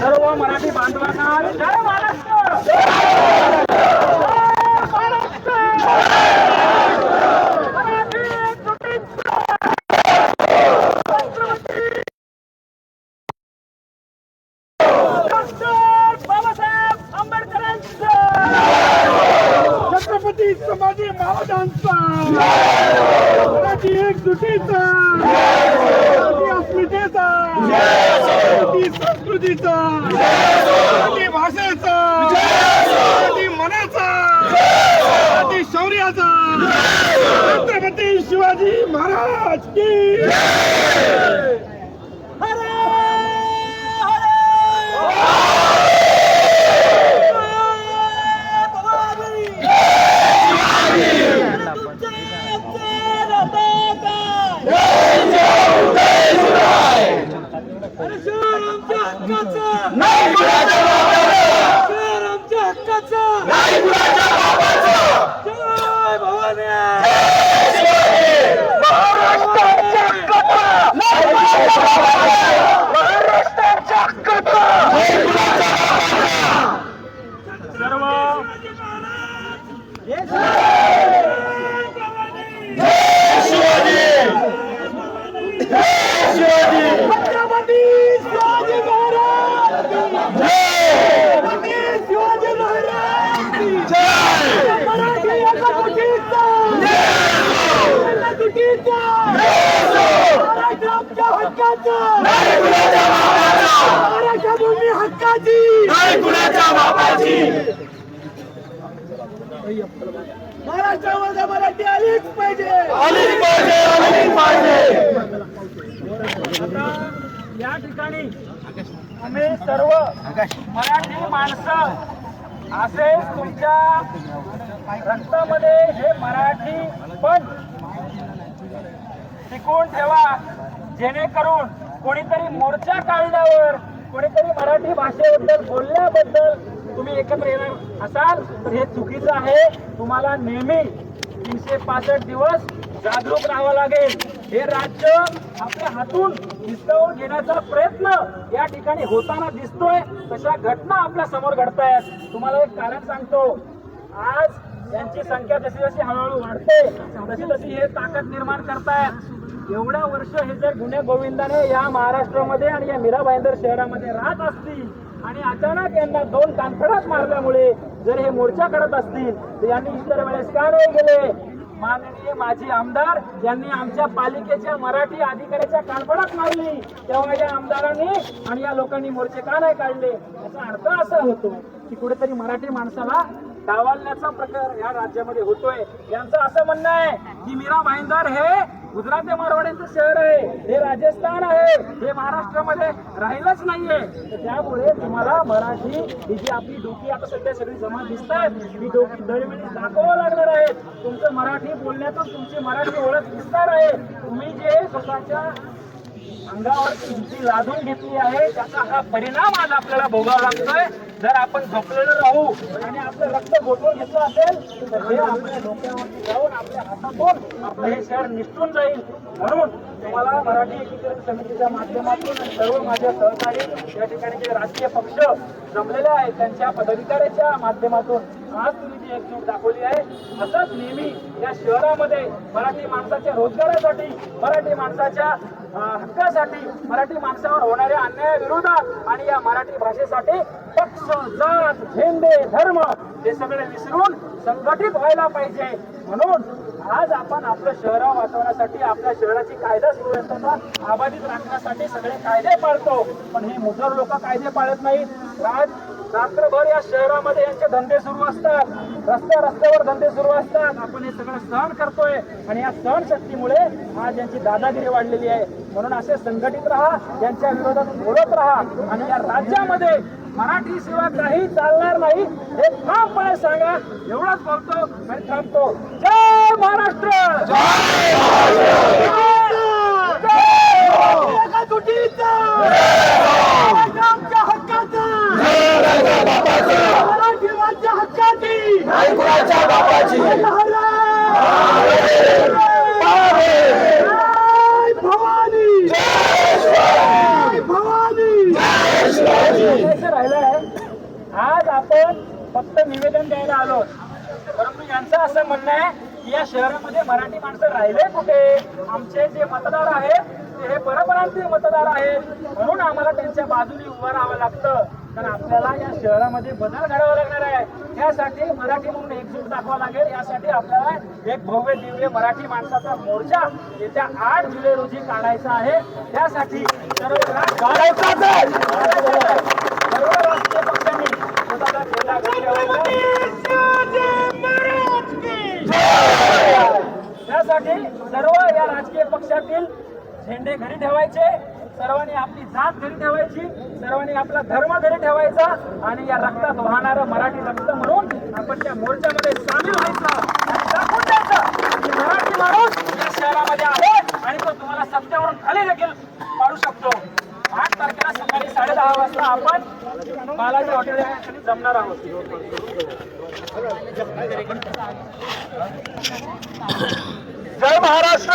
सर्व मराठी बांधवांना जय महाराष्ट्र बाबासाहेब आंबेडकरांचा महाराजांचा. मराठी एकजुटीचा. संस्कृतीचा नाही कुणाच्या आमच्या हक्काचं. नाही कुणाच्या बाबाचं जय भवानी. महाराष्ट्राच्या हक्काचं. नाही कुणाच्या बाबाचं महाराष्ट्राच्या हक्काचं. नाही कुणाच्या बाबाचं सर्व हक्काचा. भूमी हक्काची महाराष्ट्रामध्ये मराठी आलीच पाहिजे. या ठिकाणी आम्ही सर्व मराठी माणसं असे तुमच्या रक्तामध्ये हे मराठी पण टिकवून ठेवा. जेणेकरून कोणीतरी मोर्चा काढल्यावर कोणीतरी मराठी भाषेबद्दल बोलल्याबद्दल तुम्ही एकत्र येणार असाल. तर हे चुकीचं आहे. तुम्हाला नेहमी तीनशे पासष्ट दिवस जागरूक राहावं लागेल. हे राज्य आपल्या हातून हिसकावून घेण्याचा प्रयत्न या ठिकाणी होताना दिसतोय. तशा घटना आपल्यासमोर घडतायत. तुम्हाला एक कारण सांगतो. आज यांची संख्या जशी जशी हळूहळू वाढते तशी तशी हे ताकद निर्माण करतायत. एवढ्या वर्ष हे जर गुन्हे गोविंदाने या महाराष्ट्रामध्ये आणि या मीरा भाईंदर शहरामध्ये राहत असतील आणि अचानक यांना दोन कानफडात मारल्यामुळे जर हे मोर्चा करत असतील तर यांनी इतर वेळेस का नाही गेले? माननीय माजी आमदार यांनी आमच्या पालिकेच्या मराठी अधिकाऱ्याच्या कानफडात मारली. तेव्हा या आमदारांनी आणि या लोकांनी मोर्चे का नाही काढले? याचा अर्थ असा होतो की कुठेतरी मराठी माणसाला डावलण्याचा प्रकार या राज्यामध्ये होतोय. यांचं असं म्हणणं आहे की मीरा भाईंदार हे गुजरात मारवाड्यांचं शहर आहे. हे राजस्थान आहे. हे महाराष्ट्रामध्ये राहिलंच नाहीये. त्यामुळे तुम्हाला मराठी ही जी आपली डोकी आता सध्या सगळी जमा दिसत आहेत ही डोकी दरवेळी दाखवावं लागणार आहे. तुमचं मराठी बोलण्यातून तुमची मराठी ओळख दिसणार आहे. तुम्ही जे स्वतःच्या अंगावरती तुमची लादून घेतली आहे त्याचा हा परिणाम आज आपल्याला भोगावा लागतोय. जर आपण झोपलेलो राहू आणि आपलं रक्त गोठवून घेतलं असेल तर हे आपल्या डोक्यावरती जाऊन आपल्या हातातून आपलं हे शहर निसटून जाईल. म्हणून तुम्हाला मराठी एकीकरण समितीच्या माध्यमातून आणि सर्व माझ्या सहकारी या ठिकाणी जे राजकीय पक्ष जमलेले आहेत त्यांच्या पदाधिकाऱ्याच्या माध्यमातून आज तुम्ही जी एकजूट दाखवली आहे असंच नेहमी या शहरामध्ये मराठी माणसाच्या रोजगारासाठी मराठी माणसाच्या हक्कासाठी मराठी माणसावर होणाऱ्या अन्यायाविरोधात आणि या मराठी भाषेसाठी पक्ष जात झेंडे धर्म हे सगळे विसरून संघटित व्हायला पाहिजे. म्हणून आज आपण आपलं शहर वाचवण्यासाठी आपल्या शहराची कायदा सुव्यवस्था अबाधित राखण्यासाठी सगळे कायदे पाळतो. पण हे मुजर लोक कायदे पाळत नाहीत. राज रात्रभर या शहरामध्ये यांचे धंदे सुरू असतात. रस्त्या रस्त्यावर धंदे सुरू असतात. आपण हे सगळं सहन करतोय आणि या सहन शक्तीमुळे आज यांची दादागिरी वाढलेली आहे. म्हणून असे संघटित राहा यांच्या विरोधात बोलत राहा आणि या राज्यामध्ये मराठी शिवाय काही चालणार नाही हे ठामपणे सांगा. एवढंच बोलतो आणि थांबतो. जय महाराष्ट्र! एका तुटीचा आज आपण फक्त निवेदन द्यायला आलो. परंतु यांचं असं म्हणणं आहे की या शहरामध्ये मराठी माणसं राहिले कुठे? आमचे जे मतदार आहेत ते हे परप्रांतीय मतदार आहेत. म्हणून आम्हाला त्यांच्या बाजूने उभं राहावं लागतं. कारण आपल्याला या शहरामध्ये बदल घडावा लागणार आहे. त्यासाठी मराठी म्हणून एकजूट दाखवा लागेल. यासाठी आपल्याला एक भव्य दिव्य मराठी माणसाचा मोर्चा येत्या आठ जुलै रोजी काढायचा आहे. त्यासाठी त्यासाठी सर्व या राजकीय पक्षातील झेंडे घरी ठेवायचे सर्वांनी आपली जात घरी ठेवायची सर्वांनी आपला धर्म घरी ठेवायचा आणि या रक्तात वाहणारं मराठी रक्त म्हणून आपण त्या मोर्चामध्ये सामील व्हायचं. मराठी माणूस या शहरामध्ये आहे आणि तो तुम्हाला सत्तेवरून खाली देखील वाजता आपण बालाजी हॉटेल जमणार आहोत. जय महाराष्ट्र!